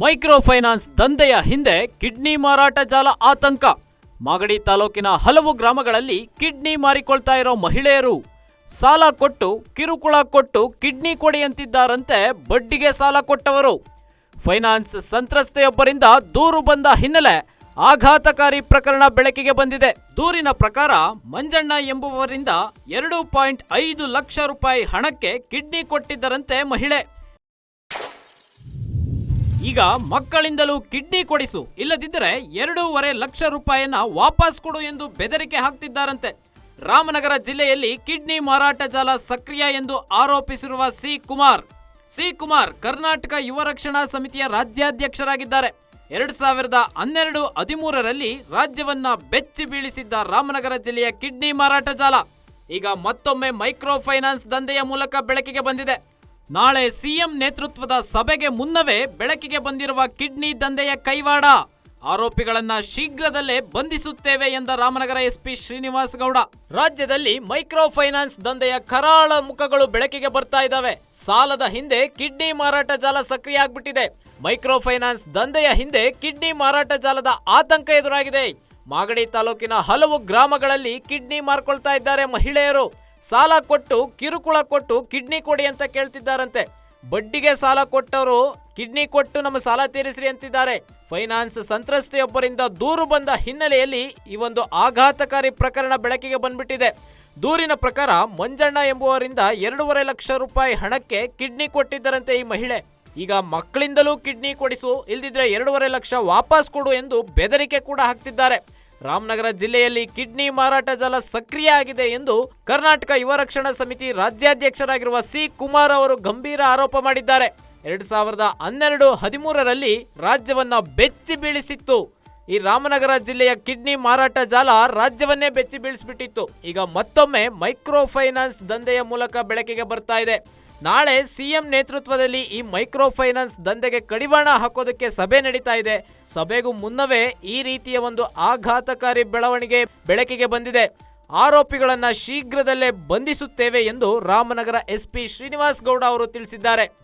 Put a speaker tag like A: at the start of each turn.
A: Micro finance ದಂಧೆಯ ಹಿಂದೆ kidney ಮಾರಾಟ ಜಾಲ ಆತಂಕ. ಮಾಗಡಿ ತಾಲೂಕಿನ ಹಲವು ಗ್ರಾಮಗಳಲ್ಲಿ ಕಿಡ್ನಿ ಮಾರಿಕೊಳ್ತಾ ಇರೋ ಮಹಿಳೆಯರು ಸಾಲ ಕೊಟ್ಟು, ಕಿರುಕುಳ ಕೊಟ್ಟು ಕಿಡ್ನಿ ಕೊಡಿ ಅಂತಿದ್ದಾರಂತೆ ಬಡ್ಡಿಗೆ ಸಾಲ ಕೊಟ್ಟವರು. ಫೈನಾನ್ಸ್ ಸಂತ್ರಸ್ತೆಯೊಬ್ಬರಿಂದ ದೂರು ಬಂದ ಹಿನ್ನೆಲೆ ಆಘಾತಕಾರಿ ಪ್ರಕರಣ ಬೆಳಕಿಗೆ ಬಂದಿದೆ. ದೂರಿನ ಪ್ರಕಾರ ಮಂಜಣ್ಣ ಎಂಬುವರಿಂದ ಎರಡು ಪಾಯಿಂಟ್ ಐದು ಲಕ್ಷ ರೂಪಾಯಿ ಹಣಕ್ಕೆ ಕಿಡ್ನಿ ಕೊಟ್ಟಿದ್ದರಂತೆ ಮಹಿಳೆ. ಈಗ ಮಕ್ಕಳಿಂದಲೂ ಕಿಡ್ನಿ ಕೊಡಿಸು. ಇಲ್ಲದಿದ್ದರೆ ಎರಡೂವರೆ ಲಕ್ಷ ರೂಪಾಯಿಯನ್ನ ವಾಪಸ್ ಕೊಡು ಎಂದು ಬೆದರಿಕೆ ಹಾಕ್ತಿದ್ದಾರಂತೆ. ರಾಮನಗರ ಜಿಲ್ಲೆಯಲ್ಲಿ ಕಿಡ್ನಿ ಮಾರಾಟ ಜಾಲ ಸಕ್ರಿಯ ಎಂದು ಆರೋಪಿಸಿರುವ ಸಿ ಕುಮಾರ್. ಸಿ ಕುಮಾರ್ ಕರ್ನಾಟಕ ಯುವ ರಕ್ಷಣಾ ಸಮಿತಿಯ ರಾಜ್ಯಾಧ್ಯಕ್ಷರಾಗಿದ್ದಾರೆ. ಎರಡ್ ಸಾವಿರದ ಹನ್ನೆರಡು ಹದಿಮೂರರಲ್ಲಿ ರಾಜ್ಯವನ್ನ ಬೆಚ್ಚಿ ಬೀಳಿಸಿದ್ದ ರಾಮನಗರ ಜಿಲ್ಲೆಯ ಕಿಡ್ನಿ ಮಾರಾಟ ಜಾಲ. ಈಗ ಮತ್ತೊಮ್ಮೆ ಮೈಕ್ರೋ ಫೈನಾನ್ಸ್ ದಂಧೆಯ ಮೂಲಕ ಬೆಳಕಿಗೆ ಬಂದಿದೆ. ನಾಳೆ ಸಿಎಂ ನೇತೃತ್ವದ ಸಭೆಗೆ ಮುನ್ನವೇ ಬೆಳಕಿಗೆ ಬಂದಿರುವ ಕಿಡ್ನಿ ದಂಧೆಯ ಕೈವಾಡ. ಆರೋಪಿಗಳನ್ನ ಶೀಘ್ರದಲ್ಲೇ ಬಂಧಿಸುತ್ತೇವೆ ಎಂದ ರಾಮನಗರ ಎಸ್ಪಿ ಶ್ರೀನಿವಾಸ್ ಗೌಡ. ರಾಜ್ಯದಲ್ಲಿ ಮೈಕ್ರೋ ಫೈನಾನ್ಸ್ ದಂಧೆಯ ಕರಾಳ ಮುಖಗಳು ಬೆಳಕಿಗೆ ಬರ್ತಾ ಇದ್ದಾವೆ. ಸಾಲದ ಹಿಂದೆ ಕಿಡ್ನಿ ಮಾರಾಟ ಜಾಲ ಸಕ್ರಿಯ ಆಗ್ಬಿಟ್ಟಿದೆ. ಮೈಕ್ರೋ ಫೈನಾನ್ಸ್ ದಂಧೆಯ ಹಿಂದೆ ಕಿಡ್ನಿ ಮಾರಾಟ ಜಾಲದ ಆತಂಕ ಎದುರಾಗಿದೆ. ಮಾಗಡಿ ತಾಲೂಕಿನ ಹಲವು ಗ್ರಾಮಗಳಲ್ಲಿ ಕಿಡ್ನಿ ಮಾರ್ಕೊಳ್ತಾ ಇದ್ದಾರೆ ಮಹಿಳೆಯರು. ಸಾಲ ಕೊಟ್ಟು, ಕಿರುಕುಳ ಕೊಟ್ಟು ಕಿಡ್ನಿ ಕೊಡಿ ಅಂತ ಕೇಳ್ತಿದ್ದಾರಂತೆ. ಬಡ್ಡಿಗೆ ಸಾಲ ಕೊಟ್ಟವರು ಕಿಡ್ನಿ ಕೊಟ್ಟು ನಮ್ಮ ಸಾಲ ತೀರಿಸ್ರಿ ಅಂತಿದ್ದಾರೆ. ಫೈನಾನ್ಸ್ ಸಂತ್ರಸ್ತೆಯೊಬ್ಬರಿಂದ ದೂರು ಬಂದ ಹಿನ್ನೆಲೆಯಲ್ಲಿ ಈ ಒಂದು ಆಘಾತಕಾರಿ ಪ್ರಕರಣ ಬೆಳಕಿಗೆ ಬಂದ್ಬಿಟ್ಟಿದೆ. ದೂರಿನ ಪ್ರಕಾರ ಮಂಜಣ್ಣ ಎಂಬುವರಿಂದ ಎರಡೂವರೆ ಲಕ್ಷ ರೂಪಾಯಿ ಹಣಕ್ಕೆ ಕಿಡ್ನಿ ಕೊಟ್ಟಿದ್ದರಂತೆ ಈ ಮಹಿಳೆ. ಈಗ ಮಕ್ಕಳಿಂದಲೂ ಕಿಡ್ನಿ ಕೊಡಿಸು, ಇಲ್ದಿದ್ರೆ ಎರಡೂವರೆ ಲಕ್ಷ ವಾಪಸ್ ಕೊಡು ಎಂದು ಬೆದರಿಕೆ ಕೂಡ ಹಾಕ್ತಿದ್ದಾರೆ. ರಾಮನಗರ ಜಿಲ್ಲೆಯಲ್ಲಿ ಕಿಡ್ನಿ ಮಾರಾಟ ಜಾಲ ಸಕ್ರಿಯ ಆಗಿದೆ ಎಂದು ಕರ್ನಾಟಕ ಯುವ ರಕ್ಷಣಾ ಸಮಿತಿ ರಾಜ್ಯಾಧ್ಯಕ್ಷರಾಗಿರುವ ಸಿ ಕುಮಾರ್ ಅವರು ಗಂಭೀರ ಆರೋಪ ಮಾಡಿದ್ದಾರೆ. ಎರಡ್ ಸಾವಿರದ ಹನ್ನೆರಡು ಹದಿಮೂರರಲ್ಲಿ ರಾಜ್ಯವನ್ನ ಬೆಚ್ಚಿ ಬೀಳಿಸಿತ್ತು. ಈ ರಾಮನಗರ ಜಿಲ್ಲೆಯ ಕಿಡ್ನಿ ಮಾರಾಟ ಜಾಲ ರಾಜ್ಯವನ್ನೇ ಬೆಚ್ಚಿ ಬೀಳಿಸ್ಬಿಟ್ಟಿತ್ತು. ಈಗ ಮತ್ತೊಮ್ಮೆ ಮೈಕ್ರೋ ಫೈನಾನ್ಸ್ ದಂಧೆಯ ಮೂಲಕ ಬೆಳಕಿಗೆ ಬರ್ತಾ ಇದೆ. ನಾಳೆ ಸಿಎಂ ನೇತೃತ್ವದಲ್ಲಿ ಈ ಮೈಕ್ರೋ ಫೈನಾನ್ಸ್ ದಂಧೆಗೆ ಕಡಿವಾಣ ಹಾಕೋದಕ್ಕೆ ಸಭೆ ನಡೀತಾ ಇದೆ. ಸಭೆಗೂ ಮುನ್ನವೇ ಈ ರೀತಿಯ ಒಂದು ಆಘಾತಕಾರಿ ಬೆಳವಣಿಗೆ ಬೆಳಕಿಗೆ ಬಂದಿದೆ. ಆರೋಪಿಗಳನ್ನು ಶೀಘ್ರದಲ್ಲೇ ಬಂಧಿಸುತ್ತೇವೆ ಎಂದು ರಾಮನಗರ ಎಸ್ಪಿ ಶ್ರೀನಿವಾಸ್ ಗೌಡ ಅವರು ತಿಳಿಸಿದ್ದಾರೆ.